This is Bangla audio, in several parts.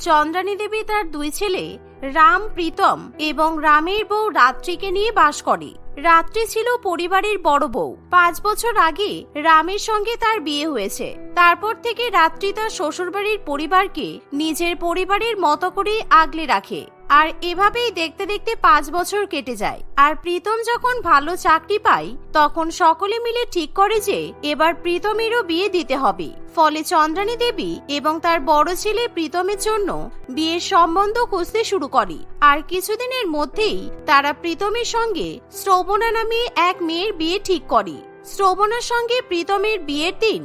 চন্দ্রানী দেবী তার দুই ছেলে, রাম প্রীতম এবং রামের বউ রাত্রিকে নিয়ে বাস করে। রাত্রি ছিল পরিবারের বড় বউ। পাঁচ বছর আগে রামের সঙ্গে তার বিয়ে হয়েছে। তারপর থেকে রাত্রি তার শ্বশুরবাড়ির পরিবারকে নিজের পরিবারের মতো করে আগলে রাখে। আর এভাবেই দেখতে দেখতে পাঁচ বছর কেটে যায়। আর প্রীতম যখন ভালো চাকরি পায়, তখন সকলে মিলে ঠিক করে যে এবার প্রীতমেরও বিয়ে দিতে হবে। ফলে চন্দ্রানী দেবী এবং তার বড় ছেলে প্রীতমের জন্য বিয়ের সম্বন্ধ খুঁজতে শুরু করে। আর কিছুদিনের মধ্যেই তারা প্রীতমের সঙ্গে শ্রবণা নামে এক মেয়ের বিয়ে ঠিক করে। শ্রবণার সঙ্গে প্রীতমের বিয়ের দিন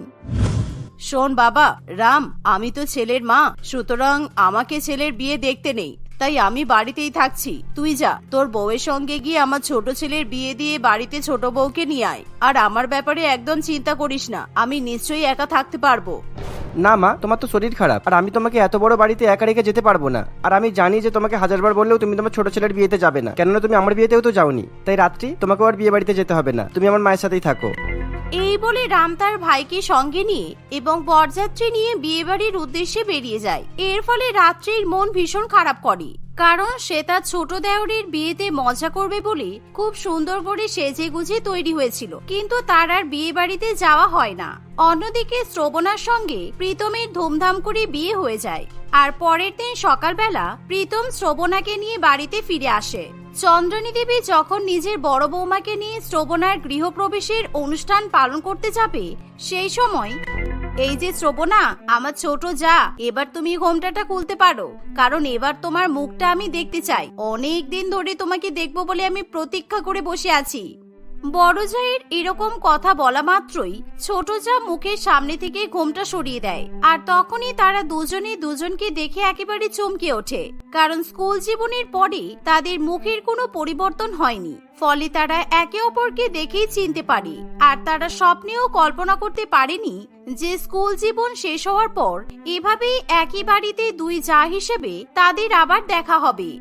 শোন বাবা, রাম, আমি তো ছেলের মা, সুতরাং আমাকে ছেলের বিয়ে দেখতে নেই। তাই আমি বাড়িতেই থাকছি। তুই যা, তোর বউয়ের সঙ্গে গিয়ে আমার ছোট ছেলের বিয়ে দিয়ে বাড়িতে ছোট বউকে নিয়ে আয়। আর আমার ব্যাপারে একদম চিন্তা করিস না, আমি নিশ্চয়ই একা থাকতে পারব। না, মা, তোমার তো শরীর খারাপ। আর আমি তোমাকে এত বড় বাড়িতে একা রেখে যেতে পারব না। আর আমি জানি যে তোমাকে হাজারবার বললেও তুমি তোমার ছোট ছেলের বিয়েতে যাবে না। কেননা তুমি আমার বিয়েতেও তো যাওনি। তাই রাত্রি তোমাকে আর বিয়ে বাড়িতে যেতে হবে না। তুমি আমার মায়ের সাথেই থাকো। এই বলে রাম তার ভাইকে সঙ্গে নিয়ে এবং বরযাত্রী নিয়ে বিয়েবাড়ির উদ্দেশ্যে বেরিয়ে যায়। এর ফলে রাত্রির মন ভীষণ খারাপ করে। কারণ সে তার ছোট দেওরির বিয়েতে মজা করবে বলে খুব সুন্দর করে সেজে গুজে তৈরি হয়েছিল। কিন্তু তার আর বিয়ে বাড়িতে যাওয়া হয় না। অন্যদিকে শ্রবণার সঙ্গে প্রীতমের ধুমধাম করে বিয়ে হয়ে যায়। আর পরের দিন সকালবেলা প্রীতম শ্রবণাকে নিয়ে বাড়িতে ফিরে আসে। চন্দ্রনী দেবী যখন নিজের বড় বৌমাকে নিয়ে শ্রবণার গৃহপ্রবেশের অনুষ্ঠান পালন করতে যাবে, সেই সময় এই যে শ্রবণা, আমার ছোট যা, এবার তুমি ঘোমটাটা খুলতে পারো। কারণ এবার তোমার মুখটা আমি দেখতে চাই। অনেক দিন ধরে তোমাকে দেখব বলে আমি প্রতীক্ষা করে বসে আছি। বড় জায়ের এরকম কথা বলা মাত্রই ছোট যা মুখের সামনে থেকে ঘোমটা সরিয়ে দেয়। আর তখনই তারা দুজনে দুজনকে দেখে একেবারে চমকে ওঠে। কারণ স্কুল জীবনের পরে তাদের মুখের কোনো পরিবর্তন হয়নি। ফলে তারা একে অপরকে দেখেই চিনতে পারে। আর তারা স্বপ্নেও কল্পনা করতে পারেনি যে স্কুল জীবন শেষ হওয়ার পর এভাবেই একই বাড়িতে দুই যা হিসেবে তাদের আবার দেখা হবে।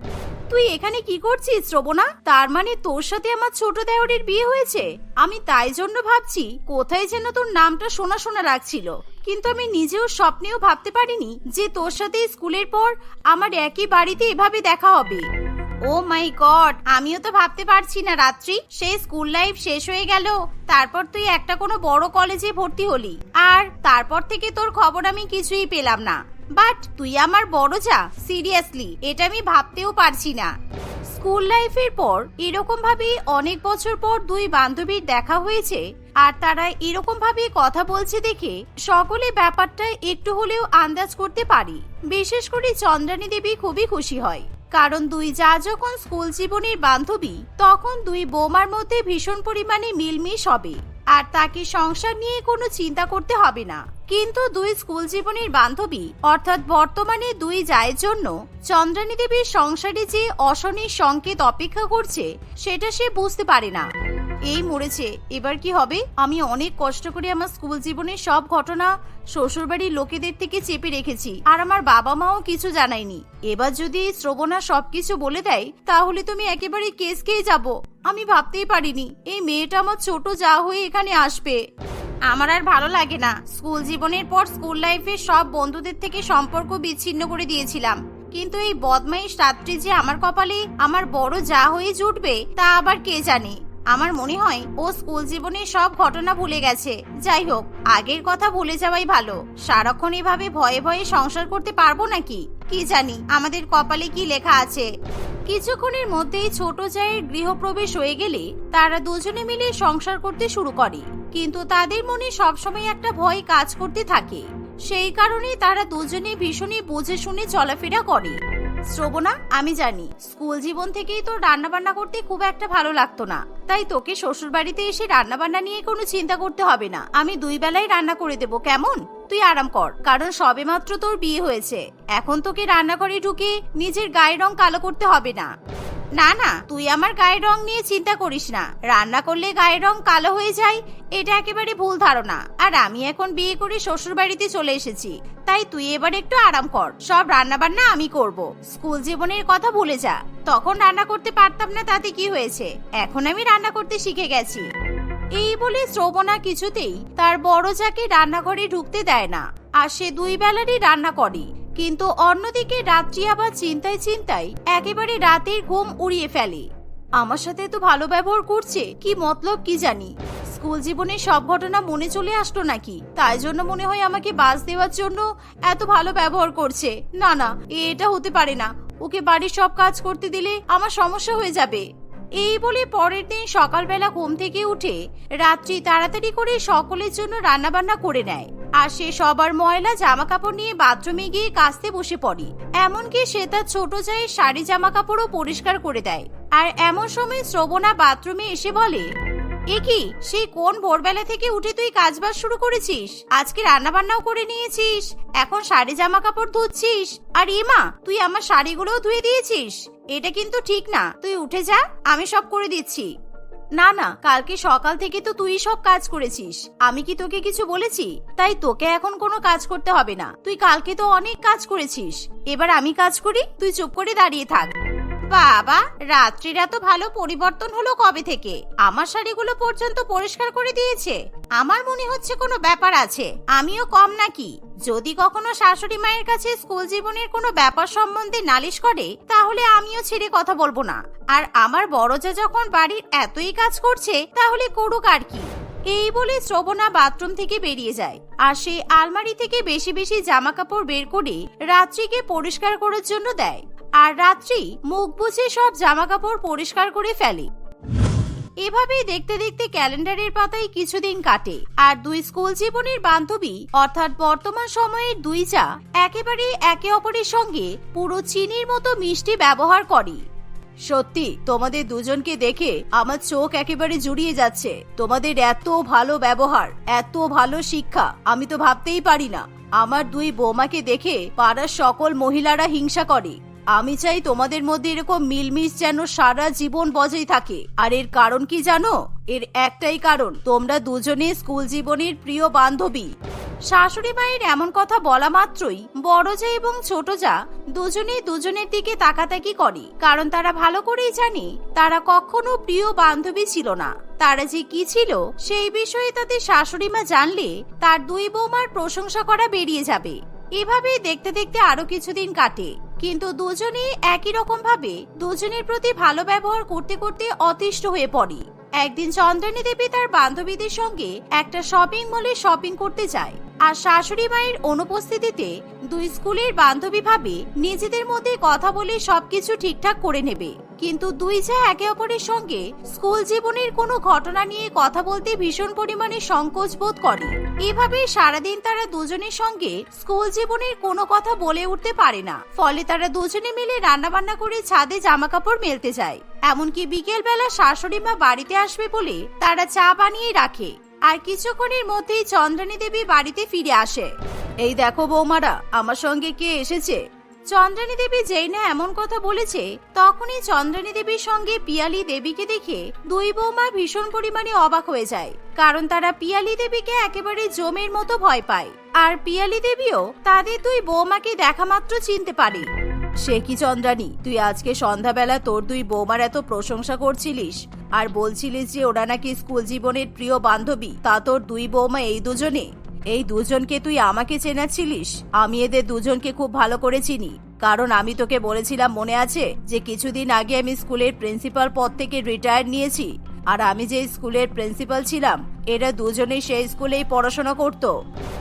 তুই এখানে কি করছিস, শ্রবণা? তার মানে তোর সাথে আমার ছোট দেওরের বিয়ে হয়েছে? আমি তাই জন্য ভাবছি, কোথায় যেন তোর নামটা শোনা শোনা রাখছিল। কিন্তু আমি নিজেও স্বপ্নেও ভাবতে পারিনি যে তোর সাথে স্কুলের পর আমার একই বাড়িতে এভাবে দেখা হবে। ও মাই গড, আমিও তো ভাবতে পারছি না, রাত্রি। সেই স্কুল লাইফ শেষ হয়ে গেল, তারপর তুই একটা কোনো বড় কলেজে ভর্তি হলি। আর তারপর থেকে তোর খবর আমি কিছুই পেলাম না। বাট তুই আমার বড় যা সিরিয়াসলি এটা আমি ভাবতেও পারছি না। স্কুল লাইফের পর এরকম ভাবে অনেক বছর পর দুই বান্ধবীর দেখা হয়েছে, আর তারা এরকম ভাবে কথা বলছে দেখে সকলে ব্যাপারটা একটু হলেও আন্দাজ করতে পারি। বিশেষ করে চন্দ্রানী দেবী খুবই খুশি হয়, কারণ দুই যা যখন স্কুল জীবনের বান্ধবী, তখন দুই বোমার মধ্যে ভীষণ পরিমাণে মিলমিশ হবে, আর তাকে সংসার নিয়ে কোনো চিন্তা করতে হবে না। কিন্তু দুই স্কুল জীবনের বান্ধবী, অর্থাৎ বর্তমানে দুই জায়ের জন্য চন্দ্রানী দেবীর সংসারে যে অশনির সংকেত অপেক্ষা করছে, সেটা সে বুঝতে পারে না। এই মরেছে, এবার কি হবে? আমি অনেক কষ্ট করে আমার স্কুল জীবনের সব ঘটনা শ্বশুরবাড়ির লোকেদের থেকে চেপে রেখেছি, আর আমার বাবা মাও কিছু জানায়নি। এবার যদি শ্রবণা সবকিছু বলে দেয়, তাহলে তুমি একেবারে কেস খেয়ে যাব। আমি ভাবতেই পারিনি, এই মেয়েটা আমার ছোট যা হয়ে এখানে আসবে। আমার আর ভালো লাগে না। স্কুল জীবনের পর স্কুল লাইফে সব বন্ধুদের থেকে সম্পর্ক বিচ্ছিন্ন করে দিয়েছিলাম। কিন্তু এই বদমাইশ রাত্রি যে আমার কপালে আমার বড় যা হয়ে জুটবে, তা আবার কে জানে? আমার মনে হয় ও স্কুল জীবনের সব ঘটনা ভুলে গেছে। যাই হোক, আগের কথা ভুলে যাওয়াই ভালো। সারাক্ষণ এভাবে ভয়ে ভয়ে সংসার করতে পারব নাকি? কি জানি, আমাদের কপালে কি লেখা আছে? কিছুক্ষণের মধ্যেই ছোট জায়ের গৃহপ্রবেশ হয়ে গেলে তারা দুজনে মিলে সংসার করতে শুরু করে। কিন্তু তাদের মনে সবসময় একটা ভয় কাজ করতে থাকে। সেই কারণে তারা দুজনে ভীষণই বুঝে শুনে চলাফেরা করে। শ্রবণা, আমি জানি, স্কুল জীবন থেকেই তোর রান্না বান্না করতে খুব একটা ভালো লাগতো না। তাই তোকে শ্বশুর বাড়িতে এসে রান্না বান্না নিয়ে কোনো চিন্তা করতে হবে না। আমি দুই বেলায় রান্না করে দেবো, কেমন? তুই আরাম কর, কারণ সবেমাত্র তোর বিয়ে হয়েছে। এখন তোকে রান্নাঘরে ঢুকে নিজের গায়ের রং কালো করতে হবে না। না না, তুই আমার গায়ের রং নিয়ে চিন্তা করিস না। রান্না করলে গায়ের রং কালো হয়ে যায়, এটা একেবারে ভুল ধারণা। আর আমি এখন বিয়ে করে শ্বশুর বাড়িতে চলে এসেছি, তাই তুই এবার একটু আরাম কর। সব রান্না বান্না আমি করব। স্কুল জীবনের কথা ভুলে যা। তখন রান্না করতে পারতাম না, তাতে কি হয়েছে? এখন আমি রান্না করতে শিখে গেছি। এই বলে শ্রবণা কিছুতেই তার বড় যাকে রান্নাঘরে ঢুকতে দেয় না, আর সে দুই বেলারই রান্না করে। কিন্তু অন্যদিকে রাত্রি আবার চিন্তায় চিন্তায় একেবারে রাতের ঘুম উড়িয়ে ফেলে। আমার সাথে তো ভালো ব্যবহার করছে, কি মতলব কি জানি? স্কুল জীবনে সব ঘটনা মনে চলে আসলো নাকি? তাই জন্য মনে হয় আমাকে বাস দেওয়ার জন্য এত ভালো ব্যবহার করছে। না না, এটা হতে পারে না। ওকে বাড়ির সব কাজ করতে দিলে আমার সমস্যা হয়ে যাবে। এই বলে পরের দিন সকালবেলা ঘুম থেকে উঠে রাত্রি তাড়াতাড়ি করে সকলের জন্য রান্নাবান্না করে নেয়। আর সে সবার ময়লা জামা কাপড় নিয়ে বাথরুমে গিয়ে কাস্তে বসে পড়ে। এমনকি সে তার ছোট জায়ের শাড়ি জামা কাপড়ও পরিষ্কার করে দেয়। আর এমন সময় শ্রবণা বাথরুমে এসে বলে এ কি? সেই কোন ভোরবেলা থেকে উঠে তুই কাজবাজ শুরু করেছিস? আজকে রান্না বান্নাও করে নিয়েছিস, এখন শাড়ি জামা কাপড় ধুচ্ছিস। আর ইমা, তুই আমার শাড়িগুলোও ধুয়ে দিয়েছিস। এটা কিন্তু ঠিক না। তুই উঠে যা, আমি সব করে দিচ্ছি। না না, কালকে সকাল থেকে তো তুই সব কাজ করেছিস। আমি কি তোকে কিছু বলেছি? তাই তোকে এখন কোনো কাজ করতে হবে না। তুই কালকে তো অনেক কাজ করেছিস। এবার আমি কাজ করি, তুই চুপ করে দাঁড়িয়ে থাক। বাবা, রাত্রির এত ভালো পরিবর্তন হলো কবে থেকে? আমার শাড়িগুলো পর্যন্ত পরিষ্কার করে দিয়েছে। আমার মনে হচ্ছে কোনো ব্যাপার আছে। আমিও কম নাকি? যদি কখনো শাশুড়ি মায়ের কাছে স্কুল জীবনের কোনো ব্যাপার সম্বন্ধে নালিশ করে, তাহলে আমিও ছেড়ে কথা বলব না। আর আমার বড় বড়জা যখন বাড়ির এতই কাজ করছে, তাহলে করুক আর কি। এই বলে শ্রবণা বাথরুম থেকে বেরিয়ে যায়। আর সে আলমারি থেকে বেশি বেশি জামা কাপড় বের করে রাত্রিকে পরিষ্কার করার জন্য দেয়। আর রাত্রি মুখ বুঝে সব জামা কাপড় পরিষ্কার করে ফেলে। এভাবেই দেখতে দেখতে ক্যালেন্ডারের পাতায় কিছুদিন কাটে। আর দুই স্কুল জীবনের বান্ধবী, অর্থাৎ বর্তমান সময়ের দুই চা একেবারে একে অপরের সঙ্গে পুরো চিনির মতো মিষ্টি ব্যবহার করে। সত্যি, তোমাদের দুজনকে দেখে আমার চোখ একেবারে জুড়িয়ে যাচ্ছে। তোমাদের এত ভালো ব্যবহার, এত ভালো শিক্ষা, আমি তো ভাবতেই পারি না। আমার দুই বৌমাকে দেখে পাড়ার সকল মহিলারা হিংসা করে। আমি চাই তোমাদের মধ্যে এরকম মিলমিশ যেন সারা জীবন বজায় থাকে। আর এর কারণ কি জানো? এর একটাই কারণ, তোমরা দুজনে স্কুল জীবনের প্রিয় বান্ধবী। শাশুড়ি মায়ের এমন কথা বলা মাত্রই বড় যা এবং ছোট যা দুজনেই দুজনের দিকে তাকাতাকি করে, কারণ তারা ভালো করেই জানে তারা কখনো প্রিয় বান্ধবী ছিল না। তারা যে কি ছিল সেই বিষয়ে তাদের শাশুড়ি মা জানলে তার দুই বৌমার প্রশংসা করা বেরিয়ে যাবে। এভাবেই দেখতে দেখতে আরও কিছুদিন কাটে। কিন্তু দুজনেই একই রকম ভাবে দুজনের প্রতি ভালো ব্যবহার করতে করতে অতিষ্ঠ হয়ে পড়ে। একদিন চন্দ্রানী দেবী তার বান্ধবীদের সঙ্গে একটা শপিং মলে শপিং করতে যায়। আর শাশুড়ি মায়ের অনুপস্থিতিতে দুই স্কুলের বান্ধবী ভাবে নিজেদের মধ্যে কথা বলে সবকিছু ঠিকঠাক করে নেবে। কিন্তু দুই যা একে অপরের সঙ্গে স্কুল জীবনের কোনো ঘটনা নিয়ে কথা বলতে ভীষণ পরিমাণে সংকোচ বোধ করে। এভাবে সারাদিন তারা দুজনের সঙ্গে স্কুল জীবনের কোনো কথা বলে উঠতে পারে না। ফলে তারা দুজনে মিলে রান্নাবান্না করে ছাদে জামা কাপড় মেলতে যায়। এমনকি বিকেল বেলা শাশুড়ি মা বাড়িতে আসবে বলে তারা চা বানিয়ে রাখে। আর কিছুক্ষণের মধ্যেই চন্দ্রানী দেবী বাড়িতে ফিরে আসে। এই দেখো বৌমারা, আমার সঙ্গে কে এসেছে? চন্দ্রানী দেবী যেই না এমন কথা বলেছে, তখনই চন্দ্রানী দেবীর সঙ্গে পিয়ালি দেবীকে দেখে দুই বৌমা ভীষণ পরিমাণে অবাক হয়ে যায়, কারণ তারা পিয়ালি দেবীকে একেবারে জমের মতো ভয় পায়, আর পিয়ালি দেবীও তাদের দুই বৌমাকে দেখা মাত্র চিনতে পারে। সে কি চন্দ্রানী, তুই আজকে সন্ধ্যাবেলা তোর দুই বৌমার এত প্রশংসা করছিলিস, আর বলছিলিস যে ওরা নাকি স্কুল জীবনের প্রিয় বান্ধবী, তা তোর দুই বৌমা এই দুজনে? এই দুজনকে তুই আমাকে চেনাচ্ছিলিস? আমি এদের দুজনকে খুব ভালো করে চিনি কারণ আমি তোকে বলেছিলাম, মনে আছে? যে কিছুদিন আগে আমি স্কুলের প্রিন্সিপাল পদ থেকে রিটায়ার নিয়েছি। আর আমি যে স্কুলের প্রিন্সিপাল ছিলাম, এরা দুজনেই সেই স্কুলেই পড়াশোনা করত।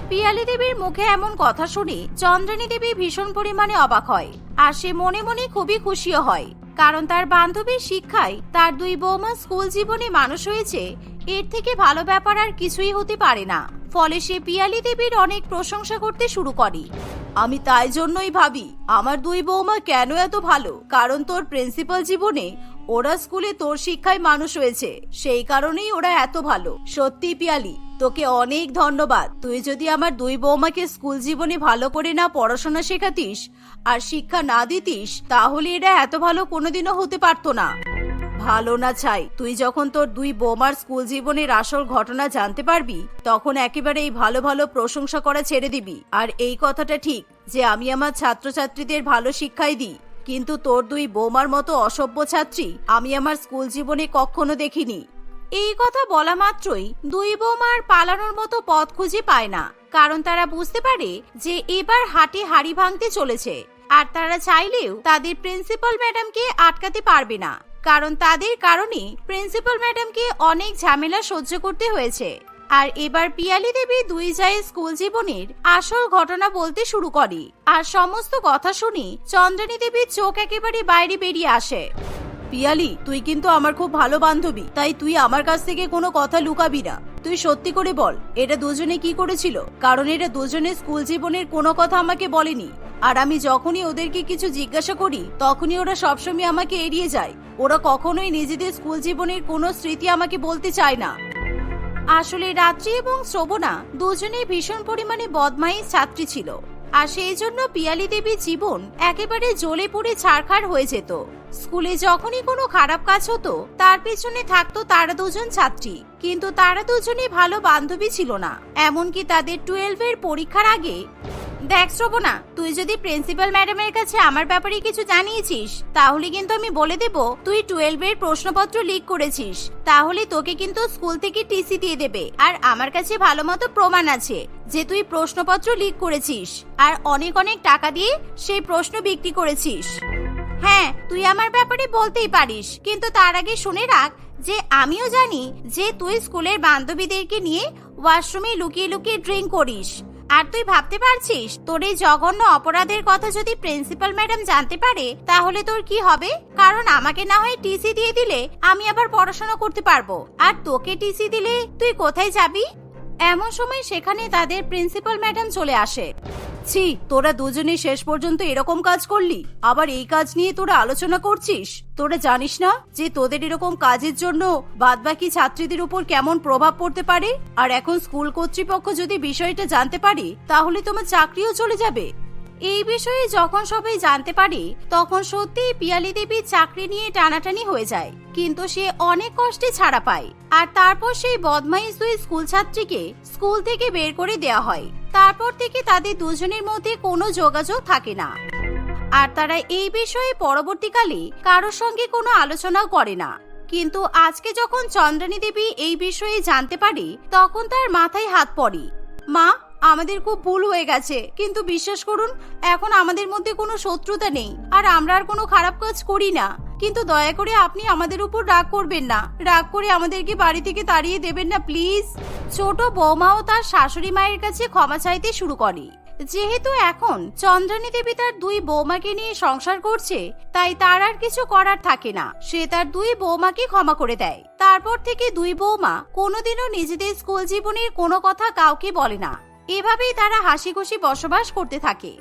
পিয়ালি দেবীর মুখে এমন কথা শুনি, চন্দ্রানী দেবী ভীষণ পরিমাণে অবাক হয়। আর সে মনে মনে খুবই খুশিও হয়। কারণ তার বান্ধবীর শিক্ষায় তার দুই বৌমা স্কুল জীবনে মানুষ হয়েছে, এর থেকে ভালো ব্যাপার আর কিছুই হতে পারে না। ফলে সে পিয়ালি দেবীর অনেক প্রশংসা করতে শুরু করে। আমি তাই জন্যই ভাবি, আমার দুই বৌমা কেন এত ভালো? কারণ তোর প্রিন্সিপাল জীবনে ওরা স্কুলে তোর শিক্ষায় মানুষ হয়েছে, সেই কারণেই ওরা এত ভালো। সত্যি পিয়ালি, তোকে অনেক ধন্যবাদ। তুই যদি আমার দুই বৌমাকে স্কুল জীবনে ভালো করে না পড়াশোনা শেখাতিস আর শিক্ষা না দিতিস, তাহলে এরা এত ভালো কোনোদিনও হতে পারতো না। ভালো না চাই তুই যখন তোর দুই বোমার স্কুল জীবনের আসল ঘটনা জানতে পারবি, তখন একেবারে এই ভালো ভালো প্রশংসা করা ছেড়ে দিবি। আর এই কথাটা ঠিক, যে আমি আমার ছাত্রছাত্রীদের ভালো শিক্ষাই দিই। কিন্তু তোর দুই বোমার মতো অসভ্য ছাত্রী আমি আমার স্কুল জীবনে কখনো দেখিনি। এই কথা বলা মাত্রই দুই বোমার পালানোর মতো পথ খুঁজে পায় না। কারণ তারা বুঝতে পারে যে এবার হাটে হাড়ি ভাঙতে চলেছে। আর তারা চাইলেও তাদের প্রিন্সিপাল ম্যাডামকে আটকাতে পারবে না। কারণ তাদের কারণে প্রিন্সিপাল ম্যাডামকে অনেক ঝামেলা সহ্য করতে হয়েছে। আর এবার পিয়ালি দেবী দুই যায় স্কুল জীবনের আসল ঘটনা বলতে শুরু করে। আর সমস্ত কথা শুনি চন্দ্রানী দেবীর চোখ একেবারে বাইরে বেরিয়ে আসে। পিয়ালি, তুই কিন্তু আমার খুব ভালো বান্ধবী, তাই তুই আমার কাছ থেকে কোনো কথা লুকাবি না। তুই সত্যি করে বল, এটা দুজনে কি করেছিল? কারণ এটা দুজনে স্কুল জীবনের কোনো কথা আমাকে বলেনি। আর আমি যখনই ওদেরকে কিছু জিজ্ঞাসা করি, তখনই ওরা সবসময় আমাকে এড়িয়ে যায়। ওরা কখনোই নিজেদের স্কুল জীবনের কোনো স্মৃতি আমাকে বলতে চায় না। আসলে রাত্রি এবং শ্রবণা দুজনেই ভীষণ পরিমাণে বদমাইশ ছাত্রী ছিল। আর সেই জন্য পিয়ালি দেবীর জীবন একেবারে জ্বলে পুড়ে ছাড়খাড় হয়ে যেত। স্কুলে যখনই কোনো খারাপ কাজ হতো, তার পেছনে থাকতো তারা দুজন ছাত্রী। কিন্তু তারা দুজনে ভালো বান্ধবী ছিল না। এমনকি তাদের টুয়েলভের পরীক্ষার আগে দেখ, শ্রবণা, তুই যদি প্রিন্সিপাল ম্যাডামের কাছে আমার ব্যাপারে কিছু জানিয়েছিস, তাহলে কিন্তু আমি বলে দেব, তুই টুয়েলভের প্রশ্নপত্র লিক করেছিস। তাহলে তোকে কিন্তু স্কুল থেকে টিসি দিয়ে দেবে। আর আমার কাছে ভালো মতো প্রমাণ আছে যে তুই প্রশ্নপত্র লিক করেছিস। আর অনেক অনেক টাকা দিয়ে সেই প্রশ্ন বিক্রি করেছিস। হ্যাঁ তুই আমার ব্যাপারে বলতেই পারিস। কিন্তু তার আগে শুনে রাখ যে আমিও জানি যে তুই স্কুলের বান্ধবীদেরকে নিয়ে ওয়াশরুমে লুকিয়ে লুকিয়ে ড্রিঙ্ক করিস। আর তুই ভাবতে পারছিস, তোর এই জঘন্য অপরাধের কথা যদি প্রিন্সিপাল ম্যাডাম জানতে পারে, তাহলে তোর কি হবে? কারণ আমাকে না হয় টিসি দিয়ে দিলে আমি আবার পড়াশোনা করতে পারব। আর তোকে টিসি দিলে তুই কোথায় যাবি? এমন সময় সেখানে তাদের প্রিন্সিপাল ম্যাডাম চলে আসে। ছি, তোরা দুজনে শেষ পর্যন্ত এরকম কাজ করলি। আবার এই কাজ নিয়ে তোরা আলোচনা করছিস। তোরা জানিস না যে তোদের এরকম কাজের জন্য বাদবাকি ছাত্রীদের উপর কেমন প্রভাব পড়তে পারে? আর এখন স্কুল কর্তৃপক্ষ যদি বিষয়টা জানতে পারে, তাহলে তোমার চাকরিও চলে যাবে। এই বিষয়ে যখন সবাই জানতে পারে, তখন সত্যি পিয়ালি দেবীর চাকরি নিয়ে টানাটানি হয়ে যায়। কিন্তু সে অনেক কষ্টে ছাড়া পায়। আর তারপর সেই বদমাইশ দুই স্কুল ছাত্রীকে স্কুল থেকে বের করে দেওয়া হয়। তারপর থেকে তাদের দুজনের মধ্যে কোনো যোগাযোগ থাকে না। আর তারা এই বিষয়ে পরবর্তীকালে কারোর সঙ্গে কোনো আলোচনাও করে না। কিন্তু আজকে যখন চন্দ্রানী দেবী এই বিষয়ে জানতে পারে, তখন তার মাথায় হাত পড়ে। মা আমাদের খুব ভুল হয়ে গেছে। কিন্তু বিশ্বাস করুন, এখন আমাদের মধ্যে কোনো শত্রুতা নেই, আর আমরা আর কোনো খারাপ কাজ করি না। কিন্তু দয়া করে আপনি আমাদের উপর রাগ করবেন না। রাগ করে আমাদেরকে বাড়ি থেকে তাড়িয়ে দেবেন না, প্লিজ। ছোট বৌমাও তার শাশুড়ি মায়ের কাছে ক্ষমা চাইতে শুরু করে। যেহেতু এখন চন্দ্রানী দেবী তার দুই বৌমাকে নিয়ে সংসার করছে, তাই তার আর কিছু করার থাকে না। সে তার দুই বৌমাকে ক্ষমা করে দেয়। তারপর থেকে দুই বৌমা কোনোদিনও নিজেদের স্কুল জীবনের কোনো কথা কাউকে বলে না। এভাবেই তারা হাসি খুশি বসবাস করতে থাকে।